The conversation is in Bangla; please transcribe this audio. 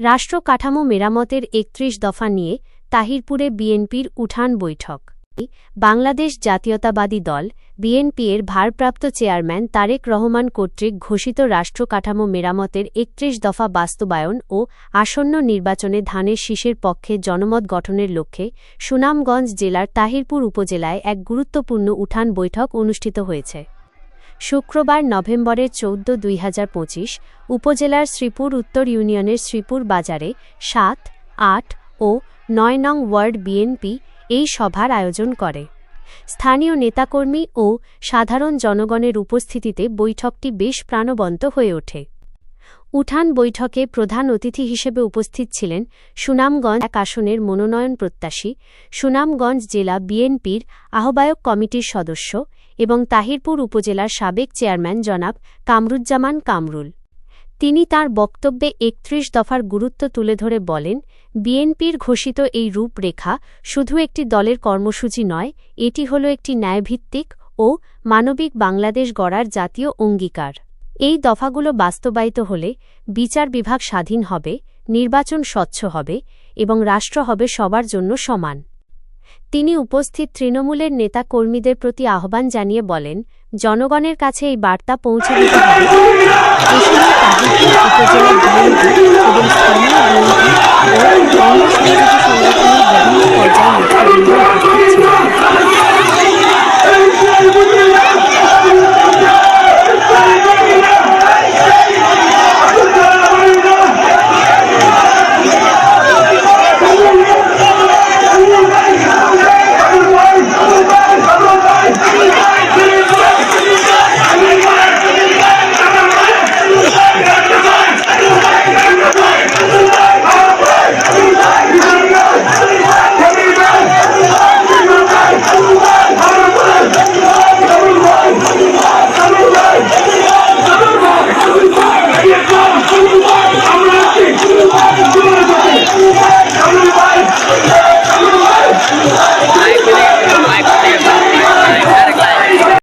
রাষ্ট্র কাঠামো মেরামতের একত্রিশ দফা নিয়ে তাহিরপুরে বিএনপির উঠান বৈঠক। বাংলাদেশ জাতীয়তাবাদী দল বিএনপি এর ভারপ্রাপ্ত চেয়ারম্যান তারেক রহমান কর্তৃক ঘোষিত রাষ্ট্র কাঠামো মেরামতের একত্রিশ দফা বাস্তবায়ন ও আসন্ন নির্বাচনে ধানের শীষের পক্ষে জনমত গঠনের লক্ষ্যে সুনামগঞ্জ জেলার তাহিরপুর উপজেলায় এক গুরুত্বপূর্ণ উঠান বৈঠক অনুষ্ঠিত হয়েছে। শুক্রবার নভেম্বরের চৌদ্দ দুই উপজেলার শ্রীপুর উত্তর ইউনিয়নের শ্রীপুর বাজারে সাত, আট ও নয় নং ওয়ার্ড বিএনপি এই সভার আয়োজন করে। স্থানীয় নেতাকর্মী ও সাধারণ জনগণের উপস্থিতিতে বৈঠকটি বেশ প্রাণবন্ত হয়ে ওঠে। উঠান বৈঠকে প্রধান অতিথি হিসেবে উপস্থিত ছিলেন সুনামগঞ্জ এক আসনের মনোনয়ন প্রত্যাশী, সুনামগঞ্জ জেলা বিএনপির আহ্বায়ক কমিটির সদস্য এবং তাহিরপুর উপজেলার সাবেক চেয়ারম্যান জনাব কামরুজ্জামান কামরুল। তিনি তার বক্তব্যে একত্রিশ দফার গুরুত্ব তুলে ধরে বলেন, বিএনপির ঘোষিত এই রূপরেখা শুধু একটি দলের কর্মসূচি নয়, এটি হল একটি ন্যায়ভিত্তিক ও মানবিক বাংলাদেশ গড়ার জাতীয় অঙ্গীকার। এই দফাগুলো বাস্তবায়িত হলে বিচার বিভাগ স্বাধীন হবে, নির্বাচন স্বচ্ছ হবে এবং রাষ্ট্র হবে সবার জন্য সমান। তিনি উপস্থিত তৃণমূলের নেতা কর্মীদের প্রতি আহ্বান জানিয়ে বলেন, জনগণের কাছে এই বার্তা পৌঁছে দিতে হবে পর্যায়ে